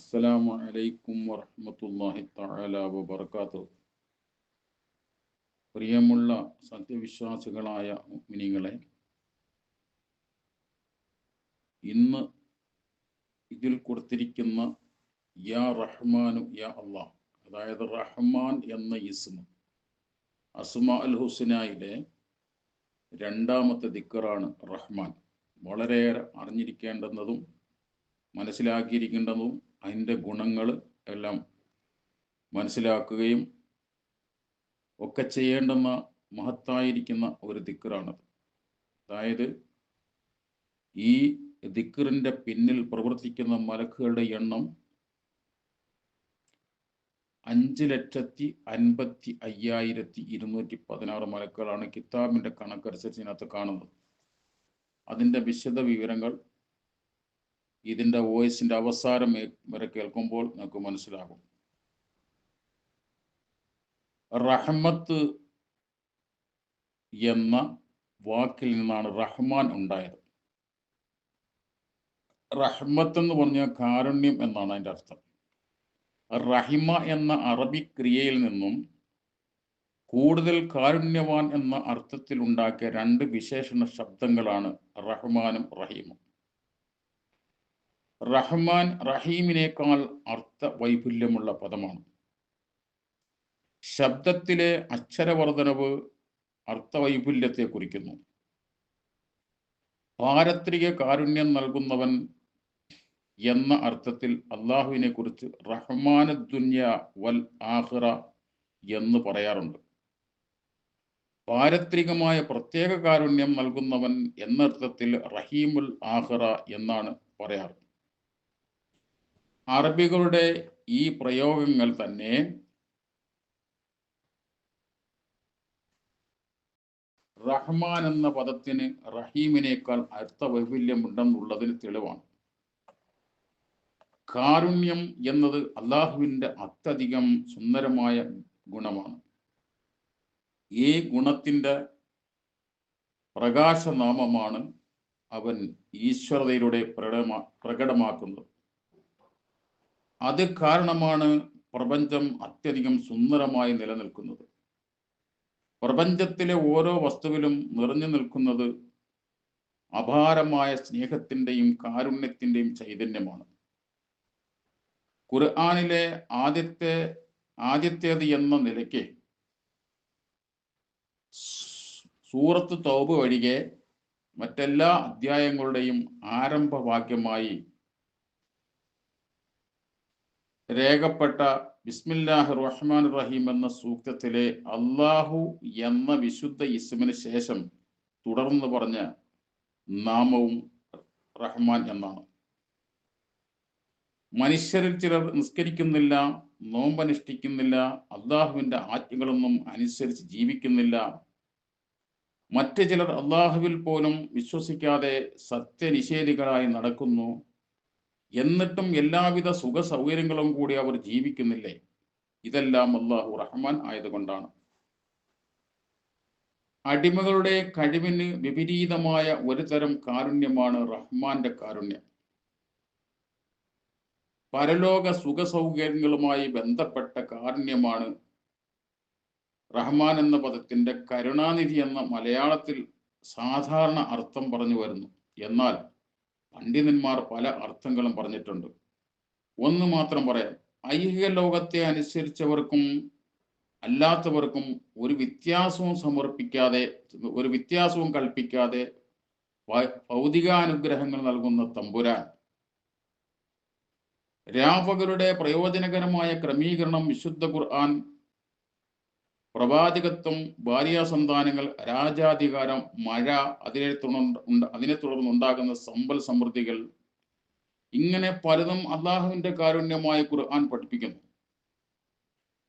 السلام عليكم ورحمة الله تعالى وبركاته പ്രിയമുള്ള സത്യവിശ്വാസികളായ മിനിങ്ങളെ ഇന്ന് ഇതിൽ കൊടുത്തിരിക്കുന്ന യാ റഹ്മാനു യാ അള്ളാഹ് അതായത് റഹ്മാൻ എന്ന ഇസ്മ അസ്മ അൽ ഹുസ്നായിലെ രണ്ടാമത്തെ ദിക്കറാണ് റഹ്മാൻ വളരെയേറെ അറിഞ്ഞിരിക്കേണ്ടുന്നതും മനസ്സിലാക്കിയിരിക്കേണ്ടതും അതിന്റെ ഗുണങ്ങൾ എല്ലാം മനസ്സിലാക്കുകയും ഒക്കെ ചെയ്യേണ്ടുന്ന മഹത്തായിരിക്കുന്ന ഒരു ദിക്കറാണത് അതായത് ഈ ദിക്കറിന്റെ പിന്നിൽ പ്രവർത്തിക്കുന്ന മലക്കുകളുടെ എണ്ണം അഞ്ച് ലക്ഷത്തി അൻപത്തി അയ്യായിരത്തി ഇരുന്നൂറ്റി പതിനാറ് മലക്കുകളാണ് കിതാബിന്റെ കണക്കനുസരിച്ച് ഇതിനകത്ത് കാണുന്നത്. അതിന്റെ വിശദ വിവരങ്ങൾ ഇതിന്റെ വോയിസിന്റെ അവസാനം വരെ കേൾക്കുമ്പോൾ നിങ്ങൾക്ക് മനസ്സിലാകും. റഹ്മത്ത് എന്ന വാക്കിൽ നിന്നാണ് റഹ്മാൻ ഉണ്ടായത്. റഹ്മത്ത് എന്ന് പറഞ്ഞാൽ കാരുണ്യം എന്നാണ് അതിന്റെ അർത്ഥം. റഹിമ എന്ന അറബി ക്രിയയിൽ നിന്നും കൂടുതൽ കാരുണ്യവാൻ എന്ന അർത്ഥത്തിൽ ഉണ്ടാക്കിയ രണ്ട് വിശേഷണ ശബ്ദങ്ങളാണ് റഹ്മാനും റഹീമും. റഹ്മാൻ റഹീമിനേക്കാൾ അർത്ഥ വൈപുല്യമുള്ള പദമാണ്. ശബ്ദത്തിലെ അക്ഷരവർദ്ധനവ് അർത്ഥവൈപുല്യത്തെ കുറിക്കുന്നു. പാരത്രിക കാരുണ്യം നൽകുന്നവൻ എന്ന അർത്ഥത്തിൽ അള്ളാഹുവിനെ കുറിച്ച് റഹ്മാന ദുന്യ വൽ ആഹ്റ എന്ന് പറയാറുണ്ട്. പാരത്രികമായ പ്രത്യേക കാരുണ്യം നൽകുന്നവൻ എന്നർത്ഥത്തിൽ റഹീമുൽ ആഹ്റ എന്നാണ് പറയാറ്. അറബികളുടെ ഈ പ്രയോഗങ്ങൾ തന്നെ റഹ്മാൻ എന്ന പദത്തിന് റഹീമിനേക്കാൾ അടുത്ത വൈഫല്യമുണ്ടെന്നുള്ളതിന് തെളിവാണ്. കാരുണ്യം എന്നത് അള്ളാഹുവിന്റെ അത്യധികം സുന്ദരമായ ഗുണമാണ്. ഈ ഗുണത്തിന്റെ പ്രകാശനാമമാണ് അവൻ ഈശ്വരതയിലൂടെ പ്രകടമാ പ്രകടമാക്കുന്നത്. അത് കാരണമാണ് പ്രപഞ്ചം അത്യധികം സുന്ദരമായി നിലനിൽക്കുന്നത്. പ്രപഞ്ചത്തിലെ ഓരോ വസ്തുവിലും നിറഞ്ഞു നിൽക്കുന്നത് അപാരമായ സ്നേഹത്തിന്റെയും കാരുണ്യത്തിന്റെയും ചൈതന്യമാണ്. ഖുർആാനിലെ ആദ്യത്തെ ആദ്യത്തേത് എന്ന നിലയ്ക്ക് സൂറത്ത് തൗബ് ഒഴികെ മറ്റെല്ലാ അധ്യായങ്ങളുടെയും ആരംഭവാക്യമായി രേഖപ്പെട്ട ബിസ്മില്ലാഹ് റഹ്മാൻ റഹീം എന്ന സൂക്തത്തിലെ അള്ളാഹു എന്ന വിശുദ്ധ ഇസ്മിന് ശേഷം തുടർന്ന് പറഞ്ഞ നാമവും റഹ്മാൻ എന്നാണ്. മനുഷ്യരിൽ ചിലർ നിസ്കരിക്കുന്നില്ല നോമ്പനുഷ്ഠിക്കുന്നില്ല അള്ളാഹുവിന്റെ ആജ്ഞകളൊന്നും അനുസരിച്ച് ജീവിക്കുന്നില്ല. മറ്റു ചിലർ അള്ളാഹുവിൽ പോലും വിശ്വസിക്കാതെ സത്യനിഷേധികളായി നടക്കുന്നു. എന്നിട്ടും എല്ലാവിധ സുഖ സൗകര്യങ്ങളും കൂടി അവർ ജീവിക്കുന്നില്ലേ? ഇതെല്ലാം അള്ളാഹു റഹ്മാൻ ആയതുകൊണ്ടാണ്. അടിമകളുടെ കഴിവിന് വിപരീതമായ ഒരു തരം കാരുണ്യമാണ് റഹ്മാന്റെ കാരുണ്യം. പരലോക സുഖ സൗകര്യങ്ങളുമായി ബന്ധപ്പെട്ട കാരുണ്യമാണ് റഹ്മാൻ എന്ന പദത്തിന്റെ കരുണാനിധി എന്ന മലയാളത്തിൽ സാധാരണ അർത്ഥം പറഞ്ഞു വരുന്നു. എന്നാൽ പണ്ഡിതന്മാർ പല അർത്ഥങ്ങളും പറഞ്ഞിട്ടുണ്ട്. ഒന്ന് മാത്രം പറയാം. ഐഹിക ലോകത്തെ അനുസരിച്ചവർക്കും അല്ലാത്തവർക്കും ഒരു വ്യത്യാസവും സമർപ്പിക്കാതെ ഒരു വ്യത്യാസവും കൽപ്പിക്കാതെ ഭൗതികാനുഗ്രഹങ്ങൾ നൽകുന്ന തമ്പുരാൻ. രാപകരുടെ പ്രയോജനകരമായ ക്രമീകരണം വിശുദ്ധ ഖുർആൻ പ്രവാചകത്വം ഭാര്യാസന്താനങ്ങൾ രാജാധികാരം മഴ അതിനെ തുടർന്ന് അതിനെ തുടർന്നുണ്ടാകുന്ന സമ്പൽ സമൃദ്ധികൾ. ഇങ്ങനെ പലതും അള്ളാഹുവിന്റെ കാരുണ്യമായ ഖുർആൻ പഠിപ്പിക്കുന്നു.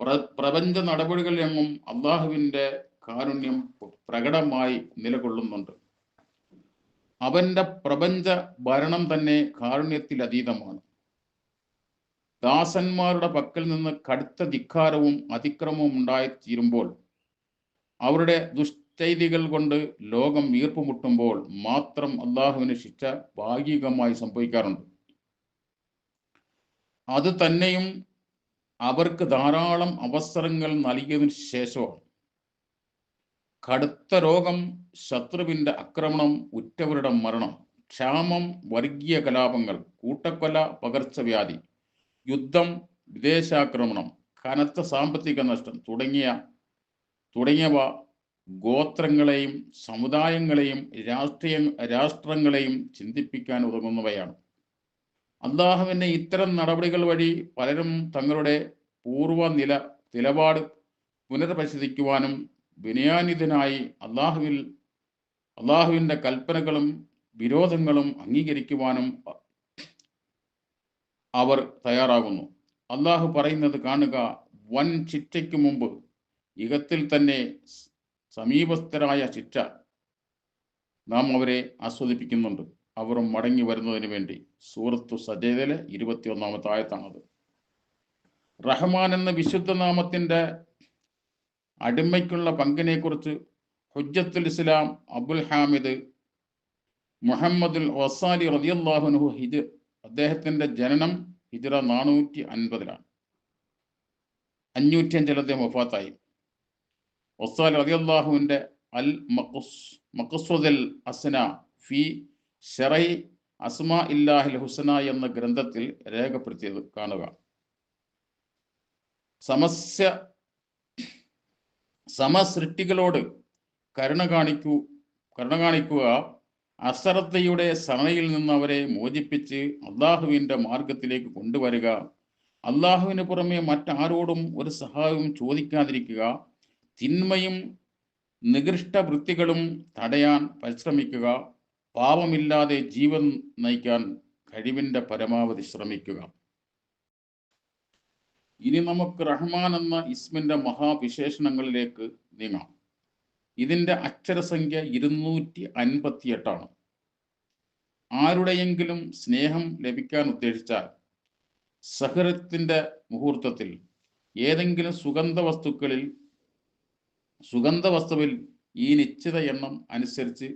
പ്ര പ്രപഞ്ച നടപടികളിലെങ്ങും അള്ളാഹുവിന്റെ കാരുണ്യം പ്രകടമായി നിലകൊള്ളുന്നുണ്ട്. അവന്റെ പ്രപഞ്ച ഭരണം തന്നെ കാരുണ്യത്തിൽ അതീതമാണ് ദാസന്മാരുടെ പക്കൽ നിന്ന് കടുത്ത ധിക്കാരവും അതിക്രമവും ഉണ്ടായിത്തീരുമ്പോൾ അവരുടെ ദുഷ്ചൈതികൾ കൊണ്ട് ലോകം വീർപ്പുമുട്ടുമ്പോൾ മാത്രം അള്ളാഹുവിന് ശിക്ഷ ഭാഗികമായി സംഭവിക്കാറുണ്ട്. അത് തന്നെയും അവർക്ക് ധാരാളം അവസരങ്ങൾ നൽകിയതിനു ശേഷവും കടുത്ത രോഗം ശത്രുവിന്റെ ആക്രമണം ഉറ്റവരുടെ മരണം ക്ഷാമം വർഗീയ കലാപങ്ങൾ കൂട്ടക്കൊല പകർച്ചവ്യാധി യുദ്ധം വിദേശാക്രമണം കനത്ത സാമ്പത്തിക നഷ്ടം തുടങ്ങിയ തുടങ്ങിയവ ഗോത്രങ്ങളെയും സമുദായങ്ങളെയും രാഷ്ട്രീയ രാഷ്ട്രങ്ങളെയും ചിന്തിപ്പിക്കാൻ ഉതകുന്നവയാണ്. അള്ളാഹുവിന്റെ ഇത്തരം നടപടികൾ വഴി പലരും തങ്ങളുടെ പൂർവ നില നിലപാട് പുനർപരിശോധിക്കുവാനും വിനയാനിതനായി അള്ളാഹുവിൽ അള്ളാഹുവിന്റെ കൽപ്പനകളും വിരോധങ്ങളും അംഗീകരിക്കുവാനും അവർ തയ്യാറാകുന്നു. അള്ളാഹു പറയുന്നത് കാണുക വൻ ശിക്ഷയ്ക്ക് മുമ്പ് യുഗത്തിൽ തന്നെ സമീപസ്ഥരായ ശിക്ഷ നാം അവരെ ആസ്വദിപ്പിക്കുന്നുണ്ട്. അവർ മടങ്ങി വരുന്നതിന് വേണ്ടി. സൂറത്തു സജേതയിലെ ഇരുപത്തി ഒന്നാമത്തെ ആയത്താണത്. റഹ്മാൻ എന്ന വിശുദ്ധ നാമത്തിന്റെ അടിമയ്ക്കുള്ള പങ്കിനെ കുറിച്ച് ഹുജ്ജത്തുൽ ഇസ്ലാം അബുൽ ഹാമിദ് മുഹമ്മദുൽ വസാലി റതിയല്ലാഹുനുഹു ഹിജ് അദ്ദേഹത്തിന്റെ ജനനം ഹിജറ നാനൂറ്റി അൻപതിലാണ് അഞ്ഞൂറ്റി അഞ്ചിൽ അദ്ദേഹം വഫാത്തായി. അലി അള്ളാഹുവിന്റെ അൽ മക്കുസ് മക്കുസ്വദൽ അസ്ന ഫി ഷെറൈ അസ്മ ഇല്ലാഹിൽ ഹുസന എന്ന ഗ്രന്ഥത്തിൽ രേഖപ്പെടുത്തിയത് കാണുക. സമസ്യ സമസൃഷ്ടികളോട് കരുണ കാണിക്കൂ കരുണ കാണിക്കുക അശ്രദ്ധയുടെ സമയിൽ നിന്ന് അവരെ മോചിപ്പിച്ച് അള്ളാഹുവിന്റെ മാർഗത്തിലേക്ക് കൊണ്ടുവരിക. അള്ളാഹുവിന് പുറമെ മറ്റാരോടും ഒരു സഹായവും ചോദിക്കാതിരിക്കുക. തിന്മയും നികൃഷ്ട വൃത്തികളും തടയാൻ പരിശ്രമിക്കുക. പാപമില്ലാതെ ജീവൻ നയിക്കാൻ കഴിവിന്റെ പരമാവധി ശ്രമിക്കുക. ഇനി നമുക്ക് റഹ്മാൻ എന്ന ഇസ്മിന്റെ മഹാവിശേഷണങ്ങളിലേക്ക് നീങ്ങാം. ഇതിന്റെ അക്ഷരസംഖ്യ ഇരുന്നൂറ്റി അൻപത്തി എട്ടാണ് ആരുടെയെങ്കിലും സ്നേഹം ലഭിക്കാൻ ഉദ്ദേശിച്ചാൽ സഹൃത്തിന്റെ മുഹൂർത്തത്തിൽ ഏതെങ്കിലും സുഗന്ധ വസ്തുക്കളിൽ സുഗന്ധ വസ്തുവിൽ ഈ നിശ്ചിത എണ്ണം അനുസരിച്ച്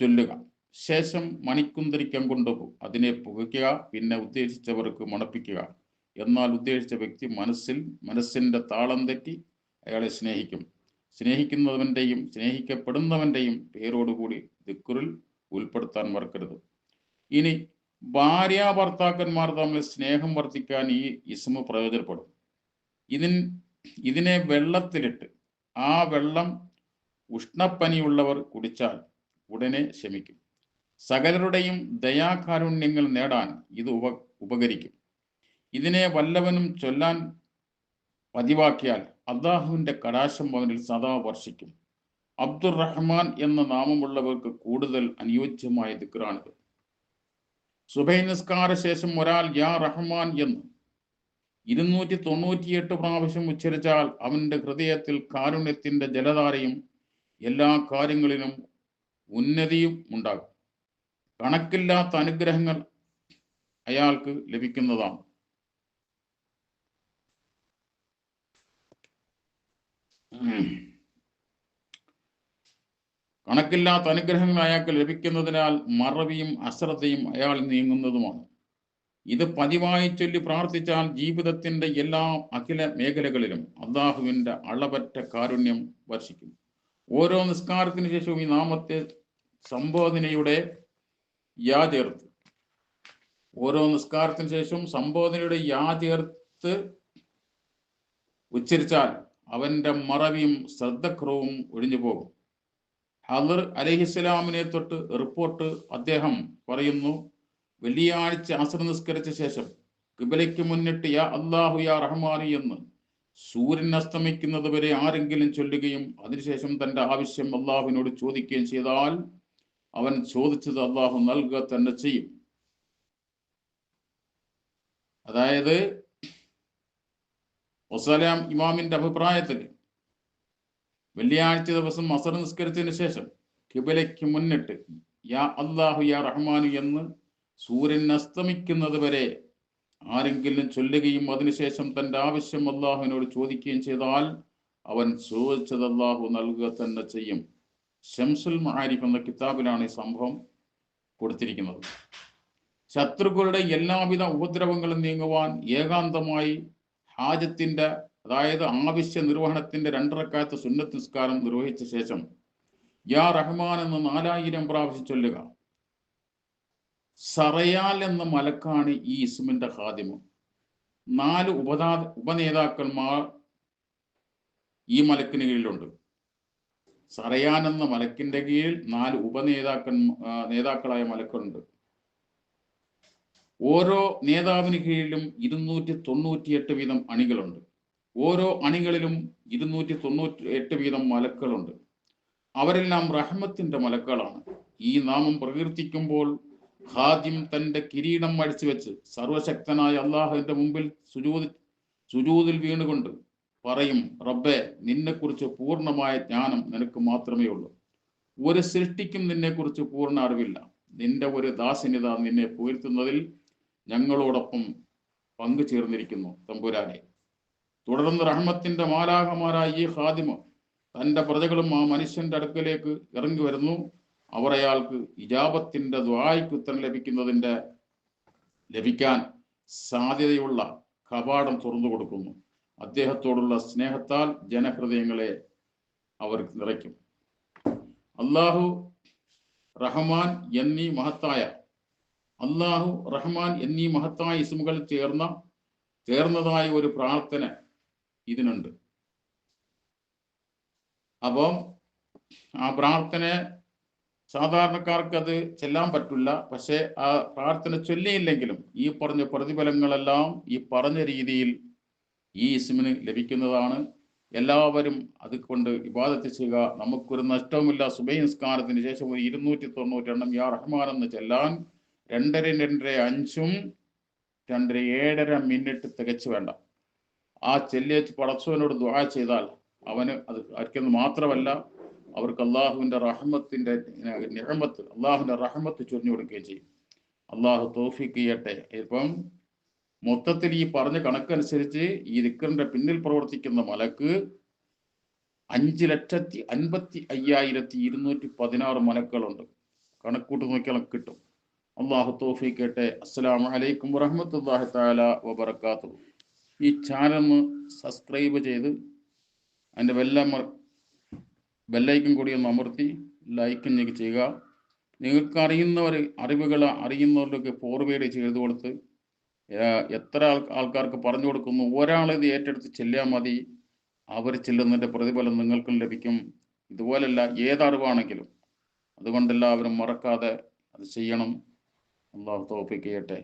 ചൊല്ലുക. ശേഷം മണിക്കുന്തരിക്കം കൊണ്ട് അതിനെ പുകയ്ക്കുക പിന്നെ ഉദ്ദേശിച്ചവർക്ക് മണപ്പിക്കുക. എന്നാൽ ഉദ്ദേശിച്ച വ്യക്തി മനസ്സിൽ മനസ്സിന്റെ താളം തെറ്റി അയാളെ സ്നേഹിക്കും. സ്നേഹിക്കുന്നവന്റെയും സ്നേഹിക്കപ്പെടുന്നവന്റെയും പേരോടുകൂടി ദിക്കുറിൽ ഉൾപ്പെടുത്താൻ മറക്കരുത്. ഇനി ഭാര്യ ഭർത്താക്കന്മാർ തമ്മിൽ സ്നേഹം വർദ്ധിക്കാൻ ഈ ഇസ്മു പ്രയോജനപ്പെടും. ഇതിൻ ഇതിനെ വെള്ളത്തിലിട്ട് ആ വെള്ളം ഉഷ്ണപ്പനിയുള്ളവർ കുടിച്ചാൽ ഉടനെ ശമിക്കും. സകലരുടെയും ദയാകാരുണ്യങ്ങൾ നേടാൻ ഇത് ഉപ ഉപകരിക്കും. ഇതിനെ വല്ലവനും ചൊല്ലാൻ പതിവാക്കിയാൽ അള്ളാഹുവിന്റെ കടാശം അവനിൽ സദാ വർഷിക്കും. അബ്ദുറഹ്മാൻ എന്ന നാമമുള്ളവർക്ക് കൂടുതൽ അനുയോജ്യമായ ദിക്റാണിത്. സുബൈ നിസ്കാര ശേഷം ഒരാൾ യാ റഹ്മാൻ എന്ന് ഇരുന്നൂറ്റി തൊണ്ണൂറ്റിയെട്ട് പ്രാവശ്യം ഉച്ചരിച്ചാൽ അവന്റെ ഹൃദയത്തിൽ കാരുണ്യത്തിന്റെ ജലധാരയും എല്ലാ കാര്യങ്ങളിലും ഉന്നതിയും ഉണ്ടാകും. കണക്കില്ലാത്ത അനുഗ്രഹങ്ങൾ അയാൾക്ക് ലഭിക്കുന്നതാണ്. കണക്കില്ലാത്ത അനുഗ്രഹങ്ങൾ അയാൾക്ക് ലഭിക്കുന്നതിനാൽ മറവിയും അശ്രദ്ധയും അയാൾ നീങ്ങുന്നതുമാണ്. ഇത് പതിവായി ചൊല്ലി പ്രാർത്ഥിച്ചാൽ ജീവിതത്തിന്റെ എല്ലാ അഖില മേഖലകളിലും അള്ളാഹുവിന്റെ അളവറ്റ കാരുണ്യം വർഷിക്കും. ഓരോ നിസ്കാരത്തിന് ശേഷവും ഈ നാമത്തെ സംബോധനയുടെ യാ ചേർത്ത്. ഓരോ നിസ്കാരത്തിന് ശേഷവും സംബോധനയുടെ യാ ചേർത്ത് ഉച്ചരിച്ചാൽ അവന്റെ മറവിയും ശ്രദ്ധക്രവും ഒഴിഞ്ഞു പോകും. ഹദർ അലഹിസ്സലാമിനെ തൊട്ട് റിപ്പോർട്ട് അദ്ദേഹം പറയുന്നു വെള്ളിയാഴ്ച അസർ നിസ്കരിച്ച ശേഷം കിബലയ്ക്ക് മുന്നിട്ട് യാ അള്ളാഹു യാ റഹ്മാനി എന്ന് സൂര്യൻ അസ്തമിക്കുന്നത് വരെ ആരെങ്കിലും ചൊല്ലുകയും അതിനുശേഷം തന്റെ ആവശ്യം അള്ളാഹുവിനോട് ചോദിക്കുകയും ചെയ്താൽ അവൻ ചോദിച്ചത് അള്ളാഹു നൽകുക തന്നെ ചെയ്യും. അതായത് വസ്സലാം ഇമാമിന്റെ അഭിപ്രായത്തിൽ വെള്ളിയാഴ്ച ദിവസം അസർ നിസ്കരിച്ചതിന് ശേഷം കിബലയ്ക്ക് മുന്നിട്ട് യാ അള്ളാഹു യാ റഹ്മാനു എന്ന് സൂര്യൻ അസ്തമിക്കുന്നത് വരെ ആരെങ്കിലും ചൊല്ലുകയും അതിനുശേഷം തന്റെ ആവശ്യം അള്ളാഹുവിനോട് ചോദിക്കുകയും ചെയ്താൽ അവൻ ചോദിച്ചത് അള്ളാഹു നൽകുക തന്നെ ചെയ്യും. ഷംസുൽ മഹാരിഫ് എന്ന കിതാബിലാണ് ഈ സംഭവം കൊടുത്തിരിക്കുന്നത്. ശത്രുക്കളുടെ എല്ലാവിധ ഉപദ്രവങ്ങളും നീങ്ങുവാൻ ഏകാന്തമായി ഹാജത്തിന്റെ അതായത് ആവശ്യ നിർവഹണത്തിന്റെ രണ്ടരക്കാലത്ത് സുന്നത്ത് നിസ്കാരം നിർവഹിച്ച ശേഷം യാ റഹ്മാൻ എന്ന് നാലായിരം പ്രാവശ്യം ചൊല്ലുക. സറയാൽ എന്ന മലക്കാണ് ഈ ഇസ്മിന്റെ ഹാദിമം നാല് ഉപദാ ഉപനേതാക്കന്മാർ ഈ മലക്കിന് കീഴിലുണ്ട്. സറയാൻ എന്ന മലക്കിന്റെ കീഴിൽ നാല് ഉപനേതാക്കൻ നേതാക്കളായ മലക്കുണ്ട്. ഓരോ നേതാവിന് കീഴിലും ഇരുന്നൂറ്റി തൊണ്ണൂറ്റിയെട്ട് വീതം അണികളുണ്ട്. ഓരോ അണികളിലും ഇരുന്നൂറ്റി തൊണ്ണൂറ്റി എട്ട് വീതം മലക്കളുണ്ട്. അവരെല്ലാം റഹ്മത്തിന്റെ മലക്കളാണ്. ഈ നാമം പ്രകീർത്തിക്കുമ്പോൾ ഹാദ്യം തന്റെ കിരീടം അടിച്ചു വെച്ച് സർവശക്തനായ അള്ളാഹുവിന്റെ മുമ്പിൽ സുജൂതി സുജൂതിൽ വീണുകൊണ്ട് പറയും റബ്ബെ നിന്നെക്കുറിച്ച് പൂർണമായ ജ്ഞാനം നിനക്ക് മാത്രമേ ഉള്ളൂ. ഒരു സൃഷ്ടിക്കും നിന്നെക്കുറിച്ച് പൂർണ അറിവില്ല. നിന്റെ ഒരു ദാസനിത നിന്നെ പുകഴ്ത്തുന്നതിൽ ഞങ്ങളോടൊപ്പം പങ്കു ചേർന്നിരിക്കുന്നു തമ്പുരാനെ. തുടർന്ന് റഹ്മത്തിന്റെ മാലാഹമാരായ ഈ ഹാദിമ തന്റെ പ്രജകളും ആ മനുഷ്യന്റെ അടുക്കലേക്ക് ഇറങ്ങി വരുന്നു. അവർ അയാൾക്ക് ഇജാബത്തിന്റെ ദ്വായ്ക്ക് ലഭിക്കുന്നതിന്റെ ലഭിക്കാൻ സാധ്യതയുള്ള കപാടം തുറന്നു കൊടുക്കുന്നു. അദ്ദേഹത്തോടുള്ള സ്നേഹത്താൽ ജനഹൃദയങ്ങളെ അവർ നിറയ്ക്കും. അള്ളാഹു റഹ്മാൻ എന്നീ മഹത്തായ അള്ളാഹു റഹ്മാൻ എന്നീ മഹത്തായ ഇസ്മുകൾ ചേർന്ന ചേർന്നതായ ഒരു പ്രാർത്ഥന ഇതിനുണ്ട്. അപ്പം ആ പ്രാർത്ഥന സാധാരണക്കാർക്ക് അത് ചെല്ലാൻ പറ്റില്ല. പക്ഷെ ആ പ്രാർത്ഥന ചൊല്ലിയില്ലെങ്കിലും ഈ പറഞ്ഞ പ്രതിഫലങ്ങളെല്ലാം ഈ പറഞ്ഞ രീതിയിൽ ഈ ഇസ്മിന് ലഭിക്കുന്നതാണ്. എല്ലാവരും അത് കൊണ്ട് ഇബാദത്ത് ചെയ്യുക. നമുക്കൊരു നഷ്ടവുമില്ല. സുബൈ നിസ്കാരത്തിന് ശേഷം ഒരു ഇരുന്നൂറ്റി തൊണ്ണൂറ്റി എണ്ണം യാ റഹ്മാൻ എന്ന് ചെല്ലാൻ രണ്ടര രണ്ടര അഞ്ചും രണ്ടര ഏഴര മിനിറ്റ് തികച്ചു വേണ്ട. ആ ചെല്ലിയച്ച് പടച്ചവനോട് ദുആ ചെയ്താൽ അവന് അത് അരിക്കുന്നത് മാത്രമല്ല അവർക്ക് അള്ളാഹുവിന്റെ റഹ്മത്തിന്റെ നിഴമത്ത് അള്ളാഹുവിന്റെ റഹ്മത്ത് ചൊരിഞ്ഞു കൊടുക്കുകയും ചെയ്യും. അള്ളാഹു തോഫിക്ക് ചെയ്യട്ടെ. ഇപ്പം മൊത്തത്തിൽ ഈ പറഞ്ഞ കണക്കനുസരിച്ച് ഈ ദിക്കറിന്റെ പിന്നിൽ പ്രവർത്തിക്കുന്ന മലക്ക് അഞ്ച് ലക്ഷത്തി അൻപത്തി അയ്യായിരത്തി ഇരുന്നൂറ്റി പതിനാറ് മലക്കുകളുണ്ട്. കണക്കൂട്ട് നോക്കിയാൽ കിട്ടും. അള്ളാഹു തോഫിക്കട്ടെ അസ്സലാമു അലൈക്കും വറഹമത്തല്ലാഹി തആല വബർക്കാത്തു ഈ ചാനൽ സബ്സ്ക്രൈബ് ചെയ്ത് അതിന്റെ ബെല്ലമ ബെല്ലൈക്കും കൂടി ഒന്ന് അമർത്തി ലൈക്കും ഞങ്ങൾക്ക് ചെയ്യുക. നിങ്ങൾക്ക് അറിയുന്നവർ അറിവുകൾ അറിയുന്നവരിലൊക്കെ ഫോർവേഡ് ചെയ്തു കൊടുത്ത് എത്ര ആൾ ആൾക്കാർക്ക് പറഞ്ഞു കൊടുക്കുന്നു ഒരാൾ ഇത് ഏറ്റെടുത്ത് ചെല്ലിയാൽ മതി. അവർ ചെല്ലുന്നതിന്റെ പ്രതിഫലം നിങ്ങൾക്കും ലഭിക്കും. ഇതുപോലല്ല ഏതറിവാണെങ്കിലും അതുകൊണ്ടെല്ലാവരും മറക്കാതെ അത് ചെയ്യണം. അള്ളാഹു തോപ്പിക്കട്ടെ